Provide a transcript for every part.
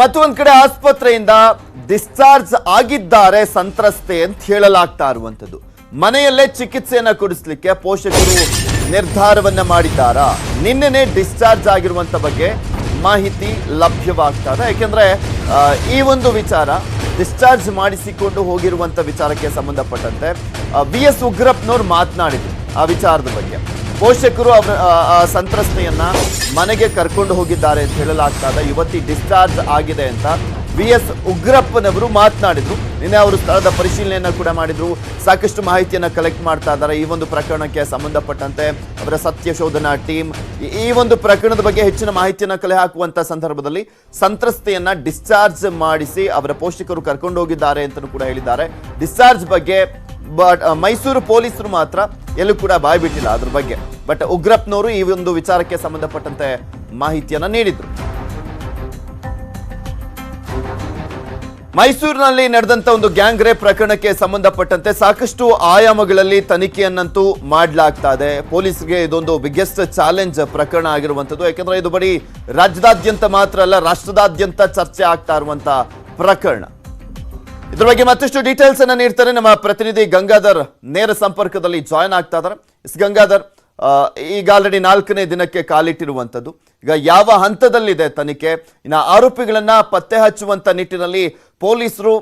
ಮತ್ತು ಒಂದ್ ಕಡೆ ಆಸ್ಪತ್ರೆಯಿಂದ ಡಿಸ್ಚಾರ್ಜ್ ಆಗಿದ್ದಾರೆ ಸಂತ್ರಸ್ತೆ ಅಂತ ಹೇಳಲಾಗ್ತಾ ಇರುವಂಥದ್ದು. ಮನೆಯಲ್ಲೇ ಚಿಕಿತ್ಸೆಯನ್ನ ಕೊಡಿಸ್ಲಿಕ್ಕೆ ಪೋಷಕರು ನಿರ್ಧಾರವನ್ನ ಮಾಡಿದ್ದಾರಾ? ನಿನ್ನೆ ಡಿಸ್ಚಾರ್ಜ್ ಆಗಿರುವಂತ ಬಗ್ಗೆ ಮಾಹಿತಿ ಲಭ್ಯವಾಗ್ತಾ ಇದೆ ಯಾಕೆಂದ್ರೆ ಈ ಒಂದು ವಿಚಾರ ಡಿಸ್ಚಾರ್ಜ್ ಮಾಡಿಸಿಕೊಂಡು ಹೋಗಿರುವಂತ ವಿಚಾರಕ್ಕೆ ಸಂಬಂಧಪಟ್ಟಂತೆ ಬಿ ಎಸ್ ಉಗ್ರಪ್ಪನವ್ರು ಮಾತನಾಡಿದ್ರು. ಆ ವಿಚಾರದ ಬಗ್ಗೆ. ಪೋಷಕರು ಅವರ ಸಂತ್ರಸ್ತೆಯನ್ನ ಮನೆಗೆ ಕರ್ಕೊಂಡು ಹೋಗಿದ್ದಾರೆ ಅಂತ ಹೇಳಲಾಗ್ತಾ ಇದೆ ಯುವತಿ ಡಿಸ್ಚಾರ್ಜ್ ಆಗಿದೆ ಅಂತ ವಿ ಎಸ್ ಉಗ್ರಪ್ಪನವರು ಮಾತನಾಡಿದ್ರು. ನಿನ್ನೆ ಅವರು ಸ್ಥಳದ ಪರಿಶೀಲನೆಯನ್ನು ಕೂಡ ಮಾಡಿದ್ರು. ಸಾಕಷ್ಟು ಮಾಹಿತಿಯನ್ನು ಕಲೆಕ್ಟ್ ಮಾಡ್ತಾ ಇದ್ದಾರೆ. ಈ ಒಂದು ಪ್ರಕರಣಕ್ಕೆ ಸಂಬಂಧಪಟ್ಟಂತೆ ಅವರ ಸತ್ಯ ಶೋಧನಾ ಟೀಮ್ ಈ ಒಂದು ಪ್ರಕರಣದ ಬಗ್ಗೆ ಹೆಚ್ಚಿನ ಮಾಹಿತಿಯನ್ನು ಕಲೆ ಹಾಕುವಂತ ಸಂದರ್ಭದಲ್ಲಿ ಸಂತ್ರಸ್ತೆಯನ್ನ ಡಿಸ್ಚಾರ್ಜ್ ಮಾಡಿಸಿ ಅವರ ಪೋಷಕರು ಕರ್ಕೊಂಡು ಹೋಗಿದ್ದಾರೆ ಅಂತಲೂ ಕೂಡ ಹೇಳಿದ್ದಾರೆ. ಡಿಸ್ಚಾರ್ಜ್ ಬಗ್ಗೆ ಬಟ್ ಮೈಸೂರು ಪೊಲೀಸರು ಮಾತ್ರ ಎಲ್ಲೂ ಕೂಡ ಬಾಯ್ ಬಿಟ್ಟಿಲ್ಲ ಅದ್ರ ಬಗ್ಗೆ. ಬಟ್ ಉಗ್ರಪ್ಪನವರು ಈ ಒಂದು ವಿಚಾರಕ್ಕೆ ಸಂಬಂಧಪಟ್ಟಂತೆ ಮಾಹಿತಿಯನ್ನ ನೀಡಿದ್ರು. ಮೈಸೂರಿನಲ್ಲಿ ನಡೆದಂತ ಒಂದು ಗ್ಯಾಂಗ್ ರೇಪ್ ಪ್ರಕರಣಕ್ಕೆ ಸಂಬಂಧಪಟ್ಟಂತೆ ಸಾಕಷ್ಟು ಆಯಾಮಗಳಲ್ಲಿ ತನಿಖೆಯನ್ನಂತೂ ಮಾಡಲಾಗ್ತಾ ಇದೆ. ಪೊಲೀಸ್ಗೆ ಇದೊಂದು ಬಿಗ್ಗೆಸ್ಟ್ ಚಾಲೆಂಜ್ ಪ್ರಕರಣ ಆಗಿರುವಂತದ್ದು ಯಾಕಂದ್ರೆ ಇದು ಬರೀ ರಾಜ್ಯದಾದ್ಯಂತ ಮಾತ್ರ ಅಲ್ಲ, ರಾಷ್ಟ್ರದಾದ್ಯಂತ ಚರ್ಚೆ ಆಗ್ತಾ ಇರುವಂತ ಪ್ರಕರಣ. ಇದ್ರ ಬಗ್ಗೆ ಮತ್ತಷ್ಟು ಡೀಟೇಲ್ಸ್ ಅನ್ನ ನೀಡ್ತಾರೆ ನಮ್ಮ ಪ್ರತಿನಿಧಿ ಗಂಗಾಧರ್. ನೇರ ಸಂಪರ್ಕದಲ್ಲಿ ಜಾಯ್ನ್ ಆಗ್ತಾ ಇದ್ದಾರೆ. ಎಸ್ ಗಂಗಾಧರ್ ಈಗ ಆಲ್ರೆಡಿ ನಾಲ್ಕನೇ ದಿನಕ್ಕೆ ಕಾಲಿಟ್ಟಿರುವಂಥದ್ದು. ಈಗ ಯಾವ ಹಂತದಲ್ಲಿದೆ ತನಿಖೆ? ಇನ್ನು ಆರೋಪಿಗಳನ್ನ ಪತ್ತೆ ಹಚ್ಚುವಂತ ನಿಟ್ಟಿನಲ್ಲಿ ಪೊಲೀಸರು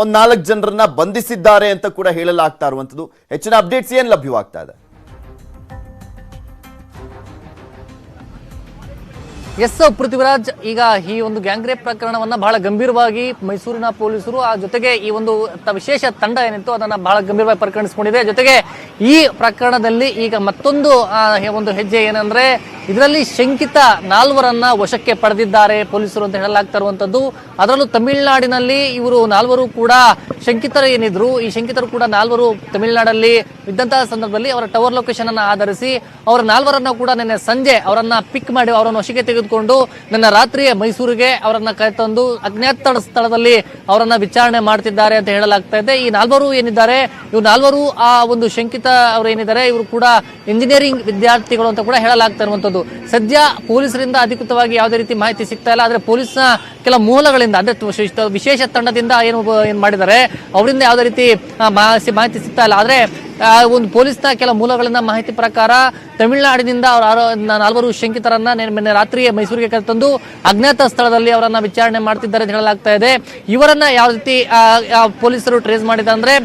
ಒಂದ್ ನಾಲ್ಕು ಜನರನ್ನ ಬಂಧಿಸಿದ್ದಾರೆ ಅಂತ ಕೂಡ ಹೇಳಲಾಗ್ತಾ ಇರುವಂಥದ್ದು. ಹೆಚ್ಚಿನ ಅಪ್ಡೇಟ್ಸ್ ಏನ್ ಲಭ್ಯವಾಗ್ತಾ ಇದೆ? ಎಸ್ ಪೃಥ್ವಿರಾಜ್, ಈಗ ಈ ಒಂದು ಗ್ಯಾಂಗ್ ರೇಪ್ ಪ್ರಕರಣವನ್ನ ಬಹಳ ಗಂಭೀರವಾಗಿ ಮೈಸೂರಿನ ಪೊಲೀಸರು ಆ ಜೊತೆಗೆ ಈ ಒಂದು ವಿಶೇಷ ತಂಡ ಏನಿತ್ತು ಅದನ್ನ ಬಹಳ ಗಂಭೀರವಾಗಿ ಪರಿಗಣಿಸಿಕೊಂಡಿದೆ. ಜೊತೆಗೆ ಈ ಪ್ರಕರಣದಲ್ಲಿ ಈಗ ಮತ್ತೊಂದು ಒಂದು ಹೆಜ್ಜೆ ಏನಂದ್ರೆ ಇದರಲ್ಲಿ ಶಂಕಿತ ನಾಲ್ವರನ್ನ ವಶಕ್ಕೆ ಪಡೆದಿದ್ದಾರೆ ಪೊಲೀಸರು ಅಂತ ಹೇಳಲಾಗ್ತಾ ಇರುವಂತದ್ದು. ಅದರಲ್ಲೂ ತಮಿಳುನಾಡಿನಲ್ಲಿ ಇವರು ನಾಲ್ವರು ಕೂಡ ಶಂಕಿತರು ಏನಿದ್ರು. ಈ ಶಂಕಿತರು ಕೂಡ ನಾಲ್ವರು ತಮಿಳುನಾಡಲ್ಲಿ ಇದ್ದಂತಹ ಸಂದರ್ಭದಲ್ಲಿ ಅವರ ಟವರ್ ಲೊಕೇಶನ್ ಅನ್ನ ಆಧರಿಸಿ ಅವರ ನಾಲ್ವರನ್ನ ಕೂಡ ನಿನ್ನೆ ಸಂಜೆ ಅವರನ್ನ ಪಿಕ್ ಮಾಡಿ ಅವರನ್ನು ವಶಕ್ಕೆ ತೆಗೆದುಕೊಂಡು ನನ್ನ ರಾತ್ರಿ ಮೈಸೂರಿಗೆ ಅವರನ್ನ ಕರೆತಂದು ಅಜ್ಞಾತ ಸ್ಥಳದಲ್ಲಿ ಅವರನ್ನ ವಿಚಾರಣೆ ಮಾಡ್ತಿದ್ದಾರೆ ಅಂತ ಹೇಳಲಾಗ್ತಾ ಇದೆ. ಈ ನಾಲ್ವರು ಏನಿದ್ದಾರೆ? ಇವ್ರು ನಾಲ್ವರು ಆ ಒಂದು ಶಂಕಿತ ಅವರು ಏನಿದ್ದಾರೆ? ಇವರು ಕೂಡ ಇಂಜಿನಿಯರಿಂಗ್ ವಿದ್ಯಾರ್ಥಿಗಳು ಅಂತ ಕೂಡ ಹೇಳಲಾಗ್ತಾ ಇರುವಂತದ್ದು ಸದ್ಯ ಪೊಲೀಸರಿಂದ ಅಧಿಕೃತವಾಗಿ ಯಾವುದೇ ರೀತಿ ಮಾಹಿತಿ ಸಿಗ್ತಾ ಇಲ್ಲ. ಆದ್ರೆ ಪೊಲೀಸ್ನ ಕೆಲ ಮೂಲಗಳಿಂದ, ಅಂದ್ರೆ ವಿಶೇಷ- ತಂಡದಿಂದ ಏನು, ಏನ್ ಮಾಡಿದ್ದಾರೆ, ಅವರಿಂದ ಯಾವುದೇ ರೀತಿ ಮಾಹಿತಿ ಸಿಗ್ತಾ ಇಲ್ಲ. ಆದ್ರೆ ಒಂದು ಪೊಲೀಸ್ನ ಕೆಲ ಮೂಲಗಳಿಂದ ಮಾಹಿತಿ ಪ್ರಕಾರ ತಮಿಳುನಾಡಿನಿಂದ ಅವರ ಆರೋ- ನಾಲ್ವರು ಶಂಕಿತರನ್ನ ನಿನ್ನೆ- ರಾತ್ರಿ ಮೈಸೂರಿಗೆ ಕರೆತಂದು ಅಜ್ಞಾತ ಸ್ಥಳದಲ್ಲಿ ಅವರನ್ನ ವಿಚಾರಣೆ ಮಾಡ್ತಿದ್ದಾರೆ ಅಂತ ಹೇಳಲಾಗ್ತಾ ಇದೆ. ಇವರನ್ನ ಯಾವ ರೀತಿ ಪೊಲೀಸರು ಟ್ರೇಸ್ ಮಾಡಿದ ಅಂದ್ರೆ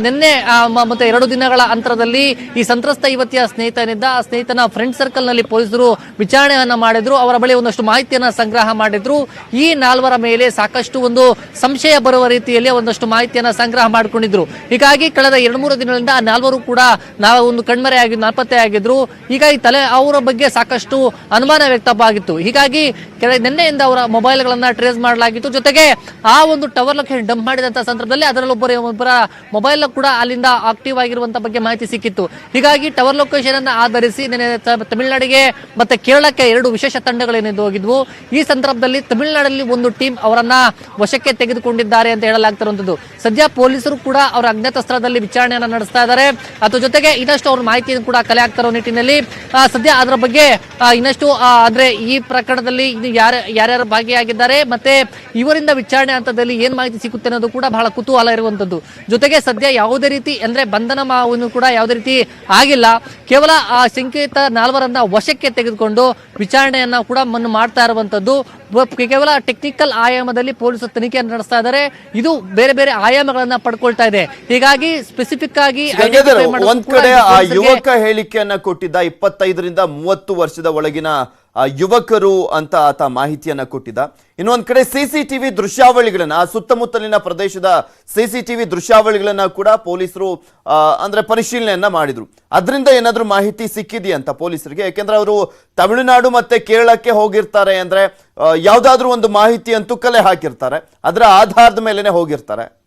ನಿನ್ನೆ ಮತ್ತೆ ಎರಡು ದಿನಗಳ ಅಂತರದಲ್ಲಿ ಈ ಸಂತ್ರಸ್ತ ಯುವತಿಯ ಸ್ನೇಹಿತ ಏನಿದ್ದ, ಆ ಸ್ನೇಹಿತನ ಫ್ರೆಂಡ್ ಸರ್ಕಲ್ನಲ್ಲಿ ಪೊಲೀಸರು ವಿಚಾರಣೆಯನ್ನ ಮಾಡಿದ್ರು, ಅವರ ಬಳಿ ಒಂದಷ್ಟು ಮಾಹಿತಿಯನ್ನ ಸಂಗ್ರಹ ಮಾಡಿದ್ರು. ಈ ನಾಲ್ವರ ಮೇಲೆ ಸಾಕಷ್ಟು ಒಂದು ಸಂಶಯ ಬರುವ ರೀತಿಯಲ್ಲಿ ಒಂದಷ್ಟು ಮಾಹಿತಿಯನ್ನ ಸಂಗ್ರಹ ಮಾಡಿಕೊಂಡಿದ್ರು. ಹೀಗಾಗಿ ಕಳೆದ ಎರಡು ಮೂರು ದಿನಗಳಿಂದ ನಾಲ್ವರು ಕೂಡ ನಾವು ಒಂದು ಕಣ್ಮರೆಯಾಗಿ ನಾಪತ್ತೆ ಆಗಿದ್ರು ಹೀಗಾಗಿ ತಲೆ ಅವರ ಬಗ್ಗೆ ಸಾಕಷ್ಟು ಅನುಮಾನ ವ್ಯಕ್ತವಾಗಿತ್ತು. ಹೀಗಾಗಿ ಕೆಲ ನಿನ್ನೆಯಿಂದ ಅವರ ಮೊಬೈಲ್ಗಳನ್ನು ಟ್ರೇಸ್ ಮಾಡಲಾಗಿತ್ತು. ಜೊತೆಗೆ ಆ ಒಂದು ಟವರ್ ಲೊಕೇಶನ್ ಡಂಪ್ ಮಾಡಿದಂಥ ಸಂದರ್ಭದಲ್ಲಿ ಅದರಲ್ಲೊಬ್ಬರು ಒಬ್ಬರ ಮೊಬೈಲ್ ಕೂಡ ಅಲ್ಲಿಂದ ಆಕ್ಟಿವ್ ಆಗಿರುವಂತ ಬಗ್ಗೆ ಮಾಹಿತಿ ಸಿಕ್ಕಿತ್ತು. ಹೀಗಾಗಿ ಟವರ್ ಲೊಕೇಶನ್ ಅನ್ನು ಆಧರಿಸಿ ನಿನ್ನೆ ತಮಿಳುನಾಡಿಗೆ ಮತ್ತೆ ಕೇರಳಕ್ಕೆ ಎರಡು ವಿಶೇಷ ತಂಡಗಳೇನಿದ್ದು ಹೋಗಿದ್ವು. ಈ ಸಂದರ್ಭದಲ್ಲಿ ತಮಿಳುನಾಡಲ್ಲಿ ಒಂದು ಟೀಮ್ ಅವರನ್ನ ವಶಕ್ಕೆ ತೆಗೆದುಕೊಂಡಿದ್ದಾರೆ ಅಂತ ಹೇಳಲಾಗ್ತಿರುವಂಥದ್ದು ಸದ್ಯ ಪೊಲೀಸರು ಕೂಡ ಅವರ ಅಜ್ಞಾತ ಸ್ಥಳದಲ್ಲಿ ವಿಚಾರಣೆಯನ್ನ ನಡೆಸ್ತಾ ಇದ್ದಾರೆ. ಅದ್ರ ಜೊತೆಗೆ ಇನ್ನಷ್ಟು ಅವ್ರ ಮಾಹಿತಿಯನ್ನು ಕೂಡ ಕಲೆ ಇರೋ ನಿಟ್ಟಿನಲ್ಲಿ ಆ, ಸದ್ಯ ಅದರ ಬಗ್ಗೆ ಇನ್ನಷ್ಟು ಅಂದ್ರೆ ಈ ಪ್ರಕರಣದಲ್ಲಿ ಇದು ಯಾರ ಯಾರ್ಯಾರು ಭಾಗಿಯಾಗಿದ್ದಾರೆ ಮತ್ತೆ ಇವರಿಂದ ವಿಚಾರಣೆ ಹಂತದಲ್ಲಿ ಏನ್ ಮಾಹಿತಿ ಸಿಗುತ್ತೆ ಅನ್ನೋದು ಕೂಡ ಬಹಳ ಕುತೂಹಲ ಇರುವಂತದ್ದು. ಜೊತೆಗೆ ಸದ್ಯ ಯಾವುದೇ ರೀತಿ ಅಂದ್ರೆ ಬಂಧನ ಮಾವನ್ನು ಕೂಡ ಯಾವುದೇ ರೀತಿ ಆಗಿಲ್ಲ. ಕೇವಲ ಆ ಶಂಕಿತ ನಾಲ್ವರನ್ನ ವಶಕ್ಕೆ ತೆಗೆದುಕೊಂಡು ವಿಚಾರಣೆಯನ್ನ ಕೂಡ ಮಾಡ್ತಾ ಇರುವಂತದ್ದು. ಬ- ಕೇವಲ ಟೆಕ್ನಿಕಲ್ ಆಯಾಮದಲ್ಲಿ ಪೊಲೀಸರು ತನಿಖೆಯನ್ನು ನಡೆಸ್ತಾ ಇದ್ದಾರೆ. ಇದು ಬೇರೆ ಬೇರೆ ಆಯಾಮಗಳನ್ನ ಪಡ್ಕೊಳ್ತಾ ಇದೆ. ಹೀಗಾಗಿ ಸ್ಪೆಸಿಫಿಕ್ ಆಗಿ ಒಂದ್ ಕಡೆ ಆ ಯುವಕ ಹೇಳಿಕೆಯನ್ನ ಕೊಟ್ಟಿದ್ದ ಇಪ್ಪತ್ತೈದರಿಂದ ಮೂವತ್ತು ವರ್ಷದ ಒಳಗಿನ ಯುವಕರು ಅಂತ ಆತ ಮಾಹಿತಿಯನ್ನು ಕೊಟ್ಟಿದ್ದ. ಇನ್ನೊಂದು ಕಡೆ ಸಿಸಿಟಿವಿ ದೃಶ್ಯಾವಳಿಗಳನ್ನ ಆ ಸುತ್ತಮುತ್ತಲಿನ ಪ್ರದೇಶದ ಸಿಸಿಟಿವಿ ದೃಶ್ಯಾವಳಿಗಳನ್ನ ಕೂಡ ಪೊಲೀಸರು ಅಂದ್ರೆ ಪರಿಶೀಲನೆಯನ್ನ ಮಾಡಿದ್ರು. ಅದರಿಂದ ಏನಾದರೂ ಮಾಹಿತಿ ಸಿಕ್ಕಿದೆಯಂತ ಪೊಲೀಸರಿಗೆ? ಯಾಕೆಂದ್ರೆ ಅವರು ತಮಿಳುನಾಡು ಮತ್ತೆ ಕೇರಳಕ್ಕೆ ಹೋಗಿರ್ತಾರೆ ಅಂದ್ರೆ ಯಾವುದಾದ್ರೂ ಒಂದು ಮಾಹಿತಿ ಅಂತೂ ಕಲೆ ಹಾಕಿರ್ತಾರೆ. ಅದರ ಆಧಾರದ ಮೇಲೇ ಹೋಗಿರ್ತಾರೆ.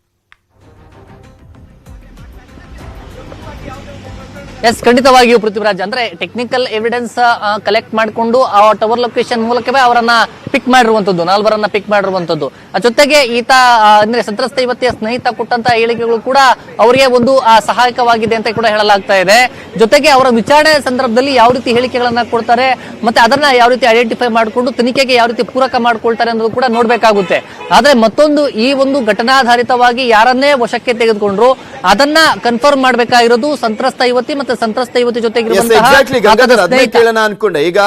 ಎಸ್ ಖಂಡಿತವಾಗಿಯೂ ಪೃಥ್ವಿರಾಜ್. ಅಂದ್ರೆ ಟೆಕ್ನಿಕಲ್ ಎವಿಡೆನ್ಸ್ ಕಲೆಕ್ಟ್ ಮಾಡಿಕೊಂಡು ಆ ಟವರ್ ಲೊಕೇಶನ್ ಮೂಲಕವೇ ಅವರನ್ನ ಪಿಕ್ ಮಾಡಿರುವಂತದ್ದು, ನಾಲ್ವರನ್ನ ಪಿಕ್ ಮಾಡಿರುವಂತದ್ದು. ಜೊತೆಗೆ ಈತ ಅಂದ್ರೆ ಸಂತ್ರಸ್ತ ಯುವತಿಯ ಸ್ನೇಹಿತ ಕೊಟ್ಟಂತ ಹೇಳಿಕೆಗಳು ಕೂಡ ಅವರಿಗೆ ಒಂದು ಸಹಾಯಕವಾಗಿದೆ ಅಂತ ಕೂಡ ಹೇಳಲಾಗ್ತಾ ಇದೆ. ಜೊತೆಗೆ ಅವರ ವಿಚಾರಣೆ ಸಂದರ್ಭದಲ್ಲಿ ಯಾವ ರೀತಿ ಹೇಳಿಕೆಗಳನ್ನ ಕೊಡ್ತಾರೆ, ಮತ್ತೆ ಅದನ್ನ ಯಾವ ರೀತಿ ಐಡೆಂಟಿಫೈ ಮಾಡಿಕೊಂಡು ತನಿಖೆಗೆ ಯಾವ ರೀತಿ ಪೂರಕ ಮಾಡ್ಕೊಳ್ತಾರೆ ಅನ್ನೋದು ಕೂಡ ನೋಡ್ಬೇಕಾಗುತ್ತೆ. ಆದ್ರೆ ಮತ್ತೊಂದು ಈ ಒಂದು ಘಟನಾಧಾರಿತವಾಗಿ ಯಾರನ್ನೇ ವಶಕ್ಕೆ ತೆಗೆದುಕೊಂಡ್ರು ಅದನ್ನ ಕನ್ಫರ್ಮ್ ಮಾಡಬೇಕಾಗಿರೋದು ಸಂತ್ರಸ್ತ ಯುವತಿ ಮತ್ತೆ ಸಂತ್ರಸ್ತ ಯುವತಿ ಜೊತೆಗೆ ಕೇಳೋಣ ಅನ್ಕೊಂಡೆ. ಈಗ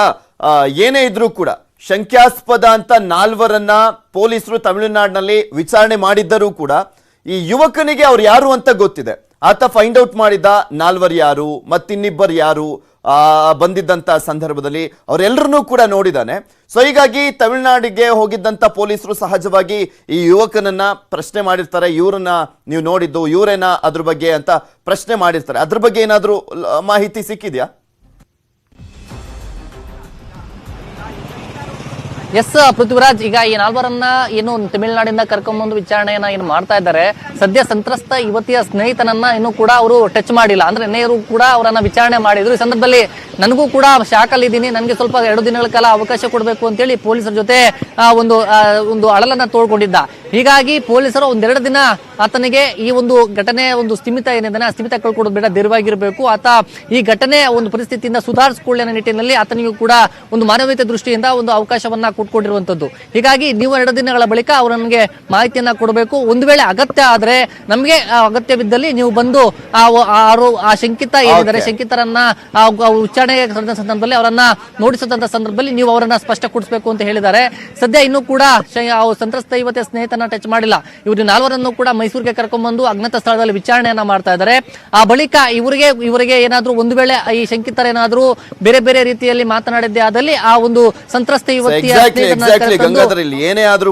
ಏನೇ ಇದ್ರೂ ಕೂಡ ಶಂಕ್ಯಾಸ್ಪದ ಅಂತ ನಾಲ್ವರನ್ನ ಪೊಲೀಸರು ತಮಿಳುನಾಡಿನಲ್ಲಿ ವಿಚಾರಣೆ ಮಾಡಿದ್ದರೂ ಕೂಡ ಈ ಯುವಕನಿಗೆ ಅವ್ರು ಯಾರು ಅಂತ ಗೊತ್ತಿದೆ. ಆತ ಫೈಂಡ್ ಔಟ್ ಮಾಡಿದ ನಾಲ್ವರು ಯಾರು ಮತ್ತಿನ್ನಿಬ್ಬರು ಯಾರು ಆ, ಬಂದಿದ್ದಂತ ಸಂದರ್ಭದಲ್ಲಿ ಅವರೆಲ್ಲರನ್ನೂ ಕೂಡ ನೋಡಿದ್ದಾನೆ ಸೊ ಹೀಗಾಗಿ ತಮಿಳುನಾಡಿಗೆ ಹೋಗಿದ್ದಂಥ ಪೊಲೀಸರು ಸಹಜವಾಗಿ ಈ ಯುವಕನನ್ನ ಪ್ರಶ್ನೆ ಮಾಡಿರ್ತಾರೆ. ಇವರನ್ನ ನೀವು ನೋಡಿದ್ದು, ಇವರೇನ ಅದ್ರ ಬಗ್ಗೆ ಅಂತ ಪ್ರಶ್ನೆ ಮಾಡಿರ್ತಾರೆ. ಅದ್ರ ಬಗ್ಗೆ ಏನಾದರೂ ಮಾಹಿತಿ ಸಿಕ್ಕಿದ್ಯಾ? ಎಸ್ ಪೃಥ್ವಿರಾಜ್ ಈಗ ಈ ನಾಲ್ವರನ್ನ ಏನು ತಮಿಳುನಾಡಿಂದ ಕರ್ಕೊಂಬಂದು ವಿಚಾರಣೆಯನ್ನ ಏನು ಮಾಡ್ತಾ ಇದ್ದಾರೆ, ಸದ್ಯ ಸಂತ್ರಸ್ತ ಯುವತಿಯ ಸ್ನೇಹಿತನನ್ನ ಇನ್ನು ಕೂಡ ಅವರು ಟಚ್ ಮಾಡಿಲ್ಲ. ಅಂದ್ರೆ ನೇರು ಕೂಡ ಅವರನ್ನ ವಿಚಾರಣೆ ಮಾಡಿದ್ರು. ಈ ಸಂದರ್ಭದಲ್ಲಿ ನನಗೂ ಕೂಡ ಶಾಕಲ್ಲಿ ಇದ್ದೀನಿ ನನಗೆ ಸ್ವಲ್ಪ ಎರಡು ದಿನಗಳ ಕಾಲ ಅವಕಾಶ ಕೊಡಬೇಕು ಅಂತೇಳಿ ಪೊಲೀಸರ ಜೊತೆ ಒಂದು ಒಂದು ಅಳಲನ್ನ ತೋಡ್ಕೊಂಡಿದ್ದ ಹೀಗಾಗಿ ಪೊಲೀಸರು ಒಂದೆರಡು ದಿನ ಆತನಿಗೆ ಈ ಒಂದು ಘಟನೆ ಒಂದು ಸ್ಥಿಮಿತ ಏನಿದೆ ಸ್ಥಿಮಿತ ಕಳ್ಕೊಡೋದು ಬೇಡ ಧೈರ್ಯವಾಗಿರಬೇಕು ಆತ ಈ ಘಟನೆ ಒಂದು ಪರಿಸ್ಥಿತಿಯಿಂದ ಸುಧಾರಿಸಿಕೊಳ್ಳಿನ ನಿಟ್ಟಿನಲ್ಲಿ ಆತನಿಗೂ ಕೂಡ ಒಂದು ಮಾನವೀಯತೆ ದೃಷ್ಟಿಯಿಂದ ಒಂದು ಅವಕಾಶವನ್ನ ಕೊಟ್ಕೊಂಡಿರುವಂತದ್ದು ಹೀಗಾಗಿ ನೀವು ಎರಡು ದಿನಗಳ ಬಳಿಕ ಅವರು ನನಗೆ ಮಾಹಿತಿಯನ್ನ ಕೊಡಬೇಕು. ಒಂದು ವೇಳೆ ಅಗತ್ಯ ಆದ್ರೆ ನಮಗೆ ಅಗತ್ಯವಿದ್ದಲ್ಲಿ ನೀವು ಬಂದು ಆ ಶಂಕಿತ ಏನಿದ್ದಾರೆ ಶಂಕಿತರನ್ನ ನಡೆದ ಸಂದರ್ಭದಲ್ಲಿ ಅವರನ್ನ ನೋಡಿಸಿದಂತ ಸಂದರ್ಭದಲ್ಲಿ ನೀವು ಅವರನ್ನ ಸ್ಪಷ್ಟಪಡಿಸಬೇಕು ಅಂತ ಹೇಳಿದ್ದಾರೆ. ಸದ್ಯ ಇನ್ನೂ ಕೂಡ ಸಂತ್ರಸ್ತ ಯುವತಿಯ ಸ್ನೇಹಿತನ ಟಚ್ ಮಾಡಿಲ್ಲ. ಇವರು ನಾಲ್ವರನ್ನು ಕೂಡ ಮೈಸೂರಿಗೆ ಕರ್ಕೊಂಡ್ಬಂದು ಅಜ್ಞಾತ ಸ್ಥಳದಲ್ಲಿ ವಿಚಾರಣೆಯನ್ನ ಮಾಡ್ತಾ ಇದ್ದಾರೆ. ಆ ಬಳಿಕ ಇವರಿಗೆ ಇವರಿಗೆ ಏನಾದರೂ ಒಂದು ವೇಳೆ ಈ ಶಂಕಿತರೇನಾದ್ರೂ ಬೇರೆ ಬೇರೆ ರೀತಿಯಲ್ಲಿ ಮಾತನಾಡಿದ್ದೇ ಆದಲ್ಲಿ ಆ ಒಂದು ಸಂತ್ರಸ್ತ ಯುವತಿಯ ಎಕ್ಸಾಕ್ಟ್ಲಿ ಗಂಗಾಧರ್ ಇಲ್ಲಿ ಏನೇ ಆದ್ರೂ